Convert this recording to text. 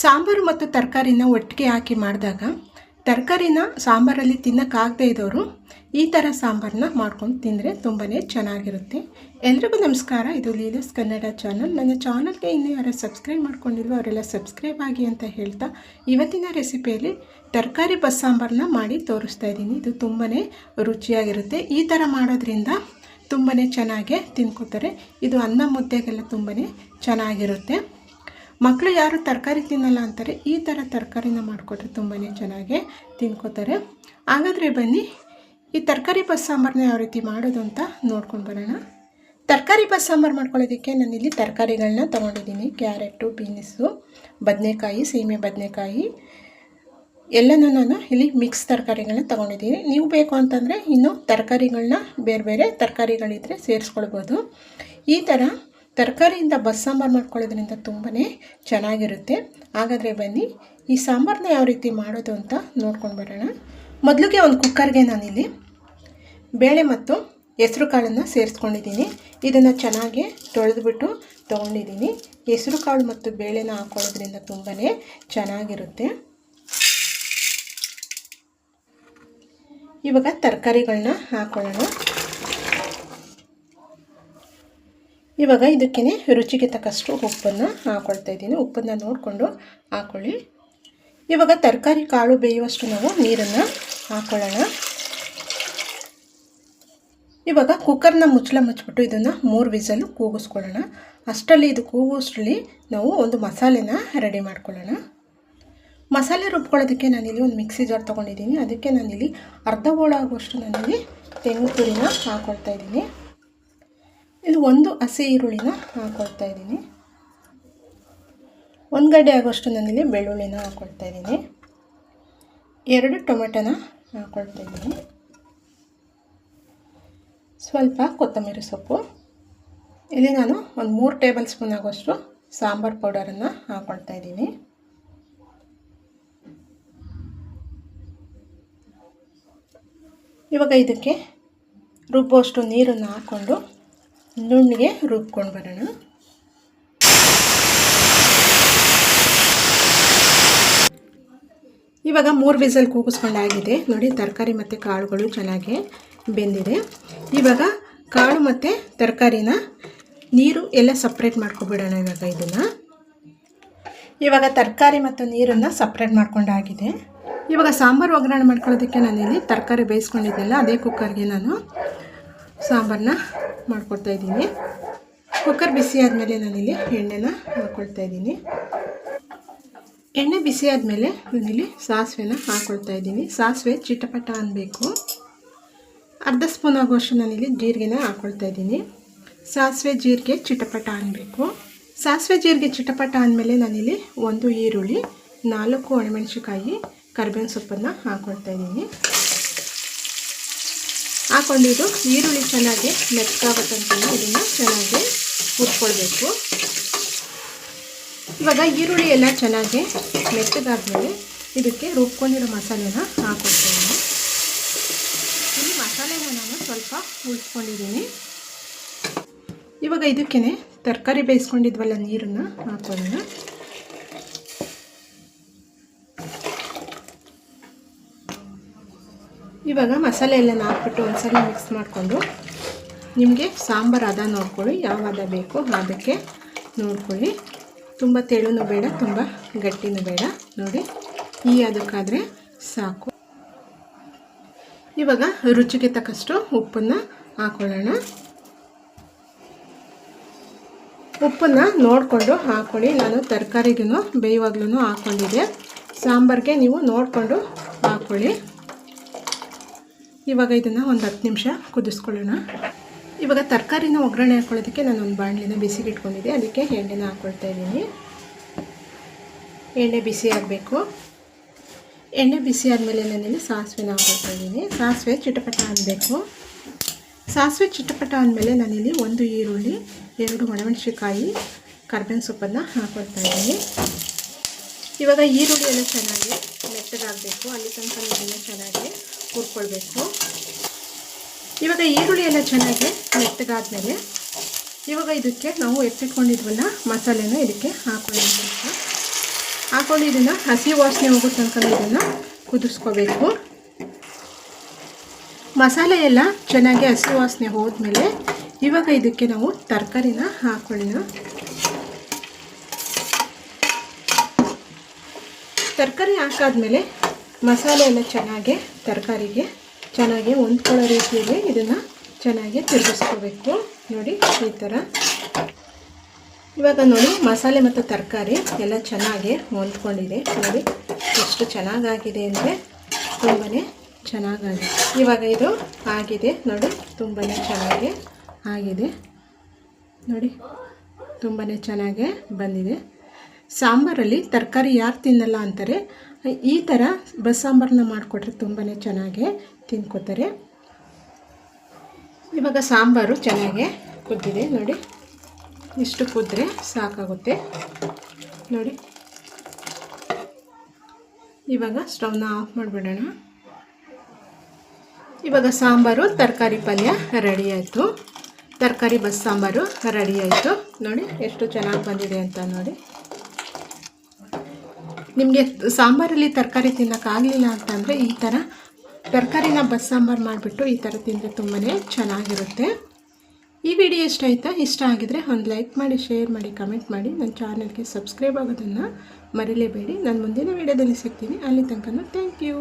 ಸಾಂಬಾರು ಮತ್ತು ತರಕಾರಿನ ಒಟ್ಟಿಗೆ ಹಾಕಿ ಮಾಡಿದಾಗ ತರಕಾರಿನ ಸಾಂಬಾರಲ್ಲಿ ತಿನ್ನೋಕ್ಕಾಗದೇ ಇದ್ದವರು ಈ ಥರ ಸಾಂಬಾರನ್ನ ಮಾಡ್ಕೊಂಡು ತಿಂದರೆ ತುಂಬಾ ಚೆನ್ನಾಗಿರುತ್ತೆ. ಎಲ್ರಿಗೂ ನಮಸ್ಕಾರ. ಇದು ಲೀಲಸ್ ಕನ್ನಡ ಚಾನಲ್. ನನ್ನ ಚಾನಲ್ಗೆ ಇನ್ನೂ ಯಾರು ಸಬ್ಸ್ಕ್ರೈಬ್ ಮಾಡ್ಕೊಂಡಿಲ್ವೋ ಅವರೆಲ್ಲ ಸಬ್ಸ್ಕ್ರೈಬ್ ಆಗಿ ಅಂತ ಹೇಳ್ತಾ ಇವತ್ತಿನ ರೆಸಿಪಿಯಲ್ಲಿ ತರಕಾರಿ ಬಸ್ ಸಾಂಬಾರನ್ನ ಮಾಡಿ ತೋರಿಸ್ತಾ ಇದ್ದೀನಿ. ಇದು ತುಂಬಾ ರುಚಿಯಾಗಿರುತ್ತೆ. ಈ ಥರ ಮಾಡೋದ್ರಿಂದ ತುಂಬಾ ಚೆನ್ನಾಗೆ ತಿನ್ಕೋತಾರೆ. ಇದು ಅನ್ನ ಮುದ್ದೆಗೆಲ್ಲ ತುಂಬಾ ಚೆನ್ನಾಗಿರುತ್ತೆ. ಮಕ್ಕಳು ಯಾರು ತರಕಾರಿ ತಿನ್ನಲ್ಲ ಅಂತಾರೆ, ಈ ಥರ ತರಕಾರಿನ ಮಾಡಿಕೊಟ್ರೆ ತುಂಬಾ ಚೆನ್ನಾಗಿ ತಿನ್ಕೋತಾರೆ. ಹಾಗಾದರೆ ಬನ್ನಿ, ಈ ತರಕಾರಿ ಬಸ್ ಸಾಂಬಾರನ್ನ ಯಾವ ರೀತಿ ಮಾಡೋದು ಅಂತ ನೋಡ್ಕೊಂಡು ಬರೋಣ. ತರಕಾರಿ ಬಸ್ ಸಾಂಬಾರು ಮಾಡ್ಕೊಳ್ಳೋದಕ್ಕೆ ನಾನಿಲ್ಲಿ ತರಕಾರಿಗಳನ್ನ ತೊಗೊಂಡಿದ್ದೀನಿ. ಕ್ಯಾರೆಟು, ಬೀನ್ಸು, ಬದನೆಕಾಯಿ ಸೀಮೆ ಬದನೆಕಾಯಿ. ಎಲ್ಲನೂ ನಾನು ಇಲ್ಲಿ ಮಿಕ್ಸ್ ತರಕಾರಿಗಳನ್ನ ತೊಗೊಂಡಿದ್ದೀನಿ. ನೀವು ಬೇಕು ಅಂತಂದರೆ ಇನ್ನು ತರಕಾರಿಗಳನ್ನ ಬೇರೆ ಬೇರೆ ತರಕಾರಿಗಳಿದ್ರೆ ಸೇರಿಸ್ಕೊಳ್ಬೋದು. ಈ ಥರ ತರಕಾರಿಯಿಂದ ಬಸ್ ಸಾಂಬಾರು ಮಾಡ್ಕೊಳ್ಳೋದ್ರಿಂದ ತುಂಬಾ ಚೆನ್ನಾಗಿರುತ್ತೆ. ಹಾಗಾದರೆ ಬನ್ನಿ, ಈ ಸಾಂಬಾರನ್ನ ಯಾವ ರೀತಿ ಮಾಡೋದು ಅಂತ ನೋಡ್ಕೊಂಡು ಬರೋಣ. ಮೊದಲಿಗೆ ಒಂದು ಕುಕ್ಕರ್ಗೆ ನಾನಿಲ್ಲಿ ಬೇಳೆ ಮತ್ತು ಹೆಸ್ರು ಕಾಳನ್ನು ಸೇರಿಸ್ಕೊಂಡಿದ್ದೀನಿ. ಇದನ್ನು ಚೆನ್ನಾಗಿ ತೊಳೆದುಬಿಟ್ಟು ತೊಗೊಂಡಿದ್ದೀನಿ. ಹೆಸ್ರು ಕಾಳು ಮತ್ತು ಬೇಳೆನ ಹಾಕ್ಕೊಳ್ಳೋದ್ರಿಂದ ತುಂಬಾ ಚೆನ್ನಾಗಿರುತ್ತೆ. ಇವಾಗ ತರಕಾರಿಗಳನ್ನ ಹಾಕೊಳ್ಳೋಣ. ಇವಾಗ ಇದಕ್ಕೇ ರುಚಿಗೆ ತಕ್ಕಷ್ಟು ಉಪ್ಪನ್ನು ಹಾಕ್ಕೊಳ್ತಾ ಇದ್ದೀನಿ. ಉಪ್ಪನ್ನು ನೋಡಿಕೊಂಡು ಹಾಕ್ಕೊಳ್ಳಿ ಇವಾಗ ತರಕಾರಿ ಕಾಳು ಬೇಯುವಷ್ಟು ನಾವು ನೀರನ್ನು ಹಾಕ್ಕೊಳ್ಳೋಣ ಇವಾಗ ಕುಕ್ಕರ್ನ ಮುಚ್ಚಳ ಮುಚ್ಚಿಬಿಟ್ಟು ಇದನ್ನು ಮೂರು ವಿಸಲು ಕೂಗಿಸ್ಕೊಳ್ಳೋಣ. ಅಷ್ಟರಲ್ಲಿ ಇದು ಕೂಗೋಷ್ಟರಲ್ಲಿ ನಾವು ಒಂದು ಮಸಾಲೆನ ರೆಡಿ ಮಾಡ್ಕೊಳ್ಳೋಣ. ಮಸಾಲೆ ರುಬ್ಕೊಳ್ಳೋದಕ್ಕೆ ನಾನಿಲ್ಲಿ ಒಂದು ಮಿಕ್ಸಿ ಜಾರ್ ತೊಗೊಂಡಿದ್ದೀನಿ. ಅದಕ್ಕೆ ನಾನಿಲ್ಲಿ ಅರ್ಧ ಹೋಳ ಆಗುವಷ್ಟು ನಾನಿಲ್ಲಿ ತೆಂಗು ತುರಿನ ಹಾಕ್ಕೊಳ್ತಾ ಇದ್ದೀನಿ. ಇಲ್ಲಿ ಒಂದು ಹಸಿ ಈರುಳ್ಳಿನ ಹಾಕೊಳ್ತಾ ಇದ್ದೀನಿ. ಒಂದು ಗಡ್ಡೆ ಆಗೋಷ್ಟು ನಾನಿಲ್ಲಿ ಬೆಳ್ಳುಳ್ಳಿನ ಹಾಕೊಳ್ತಾ ಇದ್ದೀನಿ. ಎರಡು ಟೊಮೆಟೊನ ಹಾಕೊಳ್ತಾ ಇದ್ದೀನಿ. ಸ್ವಲ್ಪ ಕೊತ್ತಂಬರಿ ಸೊಪ್ಪು. ಇಲ್ಲಿ ನಾನು ಒಂದು ಮೂರು ಟೇಬಲ್ ಸ್ಪೂನ್ ಆಗೋಷ್ಟು ಸಾಂಬಾರು ಪೌಡರನ್ನು ಹಾಕ್ಕೊಳ್ತಾ ಇದ್ದೀನಿ. ಇವಾಗ ಇದಕ್ಕೆ ರುಬ್ಬುವಷ್ಟು ನೀರನ್ನು ಹಾಕ್ಕೊಂಡು ನುಣ್ಣಿಗೆ ರುಬ್ಕೊಂಡು ಬರೋಣ. ಇವಾಗ ಮೂರು ವಿಸಲ್ ಕೂಗಿಸ್ಕೊಂಡಾಗಿದೆ ನೋಡಿ, ತರಕಾರಿ ಮತ್ತು ಕಾಳುಗಳು ಚೆನ್ನಾಗಿ ಬೆಂದಿದೆ. ಇವಾಗ ಕಾಳು ಮತ್ತು ತರಕಾರಿನ ನೀರು ಎಲ್ಲ ಸಪ್ರೇಟ್ ಮಾಡ್ಕೊಬಿಡೋಣ ಇವಾಗ ಇದನ್ನು. ಇವಾಗ ತರಕಾರಿ ಮತ್ತು ನೀರನ್ನು ಸಪ್ರೇಟ್ ಮಾಡ್ಕೊಂಡಾಗಿದೆ ಇವಾಗ ಸಾಂಬಾರು ಒಗ್ಗರಣೆ ಮಾಡ್ಕೊಳ್ಳೋದಕ್ಕೆ ಇಲ್ಲಿ ತರಕಾರಿ ಬೇಯಿಸ್ಕೊಂಡಿದ್ದೆಲ್ಲ ಅದೇ ಕುಕ್ಕರ್ಗೆ ನಾನು ಸಾಂಬಾರನ್ನ ಮಾಡ್ಕೊಳ್ತಾ ಇದ್ದೀನಿ. ಕುಕ್ಕರ್ ಬಿಸಿ ಆದಮೇಲೆ ನಾನಿಲ್ಲಿ ಎಣ್ಣೆನ ಹಾಕ್ಕೊಳ್ತಾ ಇದ್ದೀನಿ. ಎಣ್ಣೆ ಬಿಸಿ ಆದಮೇಲೆ ನಾನಿಲ್ಲಿ ಸಾಸಿವೆನ ಹಾಕ್ಕೊಳ್ತಾ ಇದ್ದೀನಿ. ಸಾಸಿವೆ ಚಿಟಪಟ ಅನ್ನಬೇಕು ಅರ್ಧ ಸ್ಪೂನ್ ಆಗುವಷ್ಟು ನಾನಿಲ್ಲಿ ಜೀರಿಗೆನ ಹಾಕ್ಕೊಳ್ತಾ ಇದ್ದೀನಿ. ಸಾಸಿವೆ ಜೀರಿಗೆ ಚಿಟಪಟ ಅನ್ನಬೇಕು ಸಾಸಿವೆ ಜೀರಿಗೆ ಚಿಟಪಟ ಅಂದಮೇಲೆ ನಾನಿಲ್ಲಿ ಒಂದು ಈರುಳ್ಳಿ, ನಾಲ್ಕು ಒಣಮೆಣಸಿಕಾಯಿ ಕರಿಬೇವಿನ ಸೊಪ್ಪನ್ನು ಹಾಕ್ಕೊಳ್ತಾ ಇದ್ದೀನಿ. ಹಾಕ್ಕೊಂಡಿದ್ದು ಈರುಳ್ಳಿ ಚೆನ್ನಾಗಿ ಮೆತ್ತಗಾಗತ್ತಂತ ಇದನ್ನು ಚೆನ್ನಾಗಿ ಹುರ್ಕೊಳ್ಬೇಕು. ಇವಾಗ ಈರುಳ್ಳಿ ಎಲ್ಲ ಚೆನ್ನಾಗಿ ಮೆತ್ತಗಾದ್ಮೇಲೆ ಇದಕ್ಕೆ ರುಬ್ಕೊಂಡಿರೋ ಮಸಾಲೆನ ಹಾಕೊಳ್ತೀನಿ. ಈ ಮಸಾಲೆನ ನಾನು ಸ್ವಲ್ಪ ಉಳಿಸ್ಕೊಂಡಿದ್ದೀನಿ ಇವಾಗ ಇದಕ್ಕೇ ತರಕಾರಿ ಬೇಯಿಸ್ಕೊಂಡಿದ್ವಲ್ಲ ನೀರನ್ನು ಹಾಕೊಳ್ಳೋಣ. ಇವಾಗ ಮಸಾಲೆ ಎಲ್ಲ ಹಾಕ್ಬಿಟ್ಟು ಒಂದ್ಸಲ ಮಿಕ್ಸ್ ಮಾಡಿಕೊಂಡು ನಿಮಗೆ ಸಾಂಬಾರು ಅದ ನೋಡ್ಕೊಳ್ಳಿ, ಯಾವ ಹದ ಬೇಕು ಅದಕ್ಕೆ ನೋಡ್ಕೊಳ್ಳಿ. ತುಂಬ ತೆಳುನೂ ಬೇಡ, ತುಂಬ ಗಟ್ಟಿನೂ ಬೇಡ. ನೋಡಿ, ಈ ಅದಕ್ಕಾದರೆ ಸಾಕು. ಇವಾಗ ರುಚಿಗೆ ತಕ್ಕಷ್ಟು ಉಪ್ಪನ್ನು ಹಾಕೊಳ್ಳೋಣ. ಉಪ್ಪನ್ನು ನೋಡಿಕೊಂಡು ಹಾಕೊಳ್ಳಿ. ನಾನು ತರಕಾರಿಗೂ ಬೇಯುವಾಗ್ಲೂ ಹಾಕ್ಕೊಂಡಿದ್ದೆ ಸಾಂಬಾರಿಗೆ ನೀವು ನೋಡಿಕೊಂಡು ಹಾಕ್ಕೊಳ್ಳಿ ಇವಾಗ ಇದನ್ನು ಒಂದು ಹತ್ತು ನಿಮಿಷ ಕುದಿಸ್ಕೊಳ್ಳೋಣ. ಇವಾಗ ತರಕಾರಿನ ಒಗ್ಗರಣೆ ಹಾಕ್ಕೊಳ್ಳೋದಕ್ಕೆ ನಾನು ಒಂದು ಬಾಣಲಿನ ಬಿಸಿಗೆ ಇಟ್ಕೊಂಡಿದ್ದೆ. ಅದಕ್ಕೆ ಎಣ್ಣೆನ ಹಾಕ್ಕೊಳ್ತಾ ಇದ್ದೀನಿ. ಎಣ್ಣೆ ಬಿಸಿ ಆಗಬೇಕು. ಎಣ್ಣೆ ಬಿಸಿ ಆದಮೇಲೆ ನಾನಿಲ್ಲಿ ಸಾಸಿವೆನ ಹಾಕ್ಕೊಳ್ತಾ ಇದ್ದೀನಿ. ಸಾಸಿವೆ ಚಿಟಪಟ ಅನ್ನಬೇಕು ಸಾಸಿವೆ ಚಿಟಪಟ ಅಂದಮೇಲೆ ನಾನಿಲ್ಲಿ ಒಂದು ಈರುಳ್ಳಿ, ಎರಡು ಒಣಮೆಣಸಿಕಾಯಿ ಕರ್ಬೇವಿನ ಸೊಪ್ಪನ್ನು ಹಾಕ್ಕೊಳ್ತಾ ಇದ್ದೀನಿ. ಇವಾಗ ಈರುಳ್ಳಿ ಎಲ್ಲ ಚೆನ್ನಾಗಿ ಮೆತ್ತಗಾಗಬೇಕು. ಅಲ್ಲಿ ತನಕ ಚೆನ್ನಾಗಿ ಹುರ್ಕೊಳ್ಬೇಕು ಇವಾಗ ಈರುಳ್ಳಿ ಎಲ್ಲ ಚೆನ್ನಾಗಿ ಮೆತ್ತಗಾದ್ಮೇಲೆ ಇವಾಗ ಇದಕ್ಕೆ ನಾವು ಎತ್ತಿಟ್ಕೊಂಡಿದ್ವಲ್ಲ ಮಸಾಲೆನ ಇದಕ್ಕೆ ಹಾಕೊಳ್ಬೇಕು ಹಾಕೊಂಡು ಇದನ್ನು ಹಸಿ ವಾಸನೆ ಹೋಗೋ ತನಕ ಇದನ್ನು ಕುದಿಸ್ಕೋಬೇಕು. ಮಸಾಲೆ ಎಲ್ಲ ಚೆನ್ನಾಗಿ ಹಸಿ ವಾಸನೆ ಹೋದ್ಮೇಲೆ ಇವಾಗ ಇದಕ್ಕೆ ನಾವು ತರಕಾರಿನ ಹಾಕೊಳ್ಳೋಣ. ತರಕಾರಿ ಹಾಕಾದ್ಮೇಲೆ ಮಸಾಲೆ ಎಲ್ಲ ಚೆನ್ನಾಗಿ, ತರಕಾರಿಗೆ ಚೆನ್ನಾಗಿ ಹೊಂದ್ಕೊಳ್ಳೋ ರೀತಿಯಲ್ಲಿ ಇದನ್ನು ಚೆನ್ನಾಗಿ ತಿರುಗಿಸ್ಕೋಬೇಕು. ನೋಡಿ, ಈ ಥರ ಇವಾಗ ನೋಡಿ, ಮಸಾಲೆ ಮತ್ತು ತರಕಾರಿ ಎಲ್ಲ ಚೆನ್ನಾಗಿ ಹೊಂದ್ಕೊಂಡಿದೆ. ನೋಡಿ, ಎಷ್ಟು ಚೆನ್ನಾಗಾಗಿದೆ ಅಂದರೆ ತುಂಬಾ ಚೆನ್ನಾಗಾಗಿದೆ. ಇವಾಗ ಇದು ಆಗಿದೆ. ನೋಡಿ ತುಂಬಾ ಚೆನ್ನಾಗಿ ಆಗಿದೆ. ನೋಡಿ ತುಂಬಾ ಚೆನ್ನಾಗೇ ಬಂದಿದೆ. ಸಾಂಬಾರಲ್ಲಿ ತರಕಾರಿ ಯಾರು ತಿನ್ನಲ್ಲ ಅಂತಾರೆ ಈ ಥರ ಬಸ್ಸಾಂಬಾರನ್ನ ಮಾಡಿಕೊಟ್ರೆ ತುಂಬಾ ಚೆನ್ನಾಗಿ ತಿನ್ಕೋತಾರೆ. ಇವಾಗ ಸಾಂಬಾರು ಚೆನ್ನಾಗಿ ಕುದ್ದಿದೆ, ನೋಡಿ. ಇಷ್ಟು ಕುದ್ರೆ ಸಾಕಾಗುತ್ತೆ. ನೋಡಿ. ಇವಾಗ ಸ್ಟವ್ನ ಆಫ್ ಮಾಡಿಬಿಡೋಣ. ಇವಾಗ ಸಾಂಬಾರು, ತರಕಾರಿ ಪಲ್ಯ ರೆಡಿ ಆಯಿತು. ತರಕಾರಿ, ಬಸ್ ಸಾಂಬಾರು ರೆಡಿ ಆಯಿತು. ನೋಡಿ, ಎಷ್ಟು ಚೆನ್ನಾಗಿ ಬಂದಿದೆ ಅಂತ ನೋಡಿ. ನಿಮಗೆ ಸಾಂಬಾರಲ್ಲಿ ತರಕಾರಿ ತಿನ್ನೋಕ್ಕಾಗಲಿಲ್ಲ ಅಂತಂದರೆ ಈ ಥರ ತರಕಾರಿನ ಬಸ್ ಸಾಂಬಾರು ಮಾಡಿಬಿಟ್ಟು ಈ ಥರ ತಿಂದರೆ ತುಂಬಾ ಚೆನ್ನಾಗಿರುತ್ತೆ. ಈ ವಿಡಿಯೋ ಇಷ್ಟ ಆಯಿತಾ? ಇಷ್ಟ ಆಗಿದರೆ ಒಂದು ಲೈಕ್ ಮಾಡಿ, ಶೇರ್ ಮಾಡಿ, ಕಮೆಂಟ್ ಮಾಡಿ. ನನ್ನ ಚಾನಲ್ಗೆ ಸಬ್ಸ್ಕ್ರೈಬ್ ಆಗೋದನ್ನು ಮರಿಲೇಬೇಡಿ. ನಾನು ಮುಂದಿನ ವಿಡಿಯೋದಲ್ಲಿ ಸಿಗ್ತೀನಿ. ಅಲ್ಲಿ ತನಕ ಥ್ಯಾಂಕ್ ಯು